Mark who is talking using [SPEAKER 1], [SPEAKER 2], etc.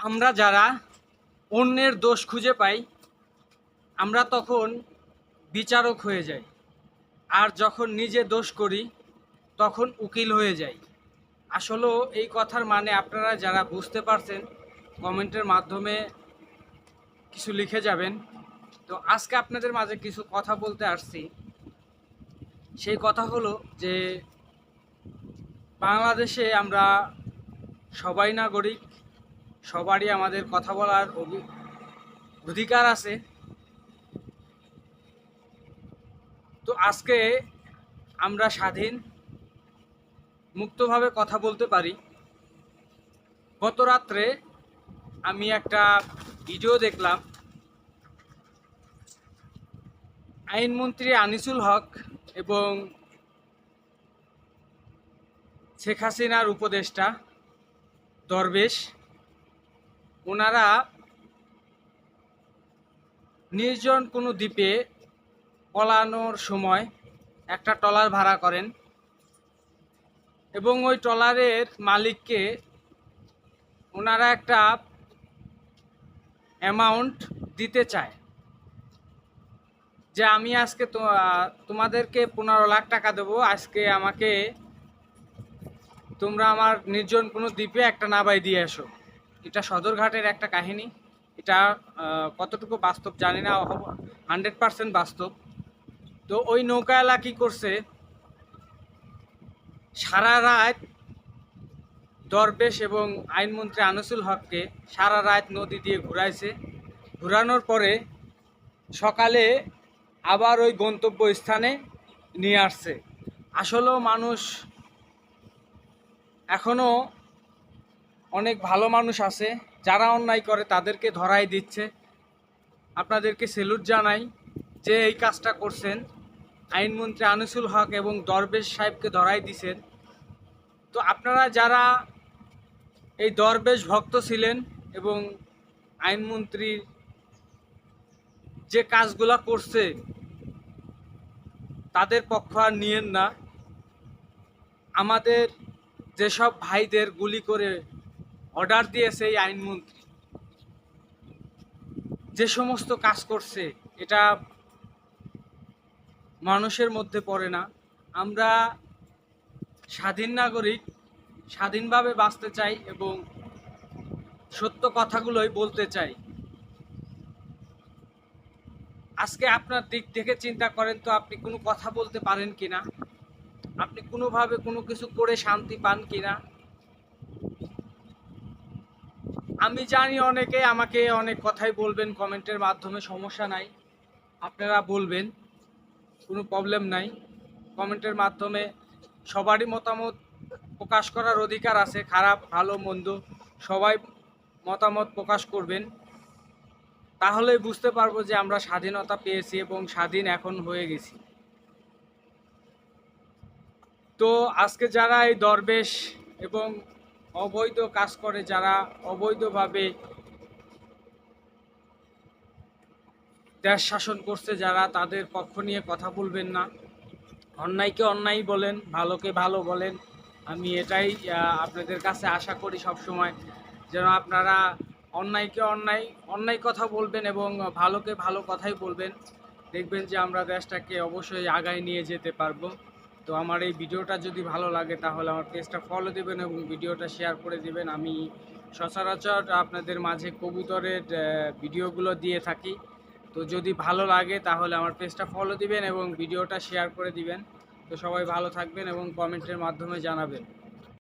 [SPEAKER 1] আমরা যারা অন্যের দোষ খুঁজে পাই, আমরা তখন বিচারক হয়ে যাই। আর যখন নিজে দোষ করি, তখন উকিল হয়ে যাই। আসলেও এই কথার মানে আপনারা যারা বুঝতে পারছেন, কমেন্টের মাধ্যমে কিছু লিখে যাবেন। তো আজকে আপনাদের মাঝে কিছু কথা বলতে আসছি। সেই কথা হলো যে, বাংলাদেশে আমরা সবাই নাগরিক সবারই আমাদের কথা বলার অধিকার আছে। তো আজকে আমরা স্বাধীন, মুক্তভাবে কথা বলতে পারি। গত রাত্রে আমি একটা ভিডিও দেখলাম। আইনমন্ত্রী আনিসুল হক এবং শেখ হাসিনার উপদেষ্টা দরবেশ। ওনারা নির্জন কোনো দ্বীপে পলানোর সময় একটা ট্রলার ভাড়া করেন এবং ওই ট্রলারের মালিককে ওনারা একটা অ্যামাউন্ট দিতে চায় যে আমি আজকে তোমাদেরকে পনেরো লাখ টাকা দেবো, আজকে আমাকে তোমরা আমার নির্জন কোনো দ্বীপে একটা নাবাই দিয়ে এসো। এটা সদরঘাটের একটা কাহিনী। এটা কতটুকু বাস্তব জানি না হান্ড্রেড পার্সেন্ট বাস্তব। তো ওই নৌকাওয়ালা কী করছে, সারা রাত দরবেশ এবং আইনমন্ত্রী আনিসুল হককে সারা রাত নদী দিয়ে ঘুরাইছে। ঘুরানোর পরে সকালে আবার ওই গন্তব্য স্থানে নিয়ে আসছে। আসলেও মানুষ এখনও অনেক ভালো মানুষ আছে, যারা অন্যায় করে তাদেরকে ধরাই দিচ্ছে। আপনাদেরকে সেলুট জানাই যে এই কাজটা করছেন। আইনমন্ত্রী আনিসুল হক এবং দরবেশ সাহেবকে ধরাই দিছেন। তো আপনারা যারা এই দরবেশ ভক্ত ছিলেন এবং আইনমন্ত্রীর যে কাজগুলা করছে, তাদের পক্ষ আর নিয়েন না। আমাদের যেসব ভাইদের গুলি করে অর্ডার দিয়েছে এই আইনমন্ত্রী। যে সমস্ত কাজ করছে, এটা মানুষের মধ্যে পড়ে না। আমরা স্বাধীন নাগরিক, স্বাধীনভাবে বাঁচতে চাই এবং সত্য কথাগুলোই বলতে চাই। আজকে আপনার দিক থেকে চিন্তা করেন তো আপনি কোনো কথা বলতে পারেন কিনা? আপনি কোনোভাবে কোনো কিছু করে শান্তি পান কিনা? আমি জানি অনেকে আমাকে অনেক কথাই বলবেন, কমেন্টের মাধ্যমে, সমস্যা নাই। আপনারা বলবেন, কোনো প্রবলেম নাই। কমেন্টের মাধ্যমে সবারই মতামত প্রকাশ করার অধিকার আছে, খারাপ, ভালো, মন্দ, সবাই মতামত প্রকাশ করবেন। তাহলে বুঝতে পারব যে আমরা স্বাধীনতা পেয়েছি এবং স্বাধীন এখন হয়ে গেছি। তো আজকে যারা এই দরবেশ এবং অবৈধ কাজ করে যারা অবৈধভাবে দেশ শাসন করছে যারা, তাদের পক্ষ নিয়ে কথা বলবেন না। অন্যায়কে অন্যায় বলেন, ভালোকে ভালো বলেন। আমি এটাই আপনাদের কাছে আশা করি সব সময় যেন আপনারা অন্যায়কে অন্যায় অন্যায় কথা বলবেন এবং ভালোকে ভালো কথাই বলবেন। দেখবেন যে আমরা দেশটাকে অবশ্যই আগায় নিয়ে যেতে পারব। তো আমার এই ভিডিওটা যদি ভালো লাগে তাহলে আমার পেজটা ফলো দেবেন এবং ভিডিওটা শেয়ার করে দেবেন। আমি সচরাচর আপনাদের মাঝে কবুতরের ভিডিওগুলো দিয়ে থাকি। তো যদি ভালো লাগে তাহলে আমার পেজটা ফলো দিবেন এবং ভিডিওটা শেয়ার করে দিবেন। তো সবাই ভালো থাকবেন এবং কমেন্টের মাধ্যমে জানাবেন।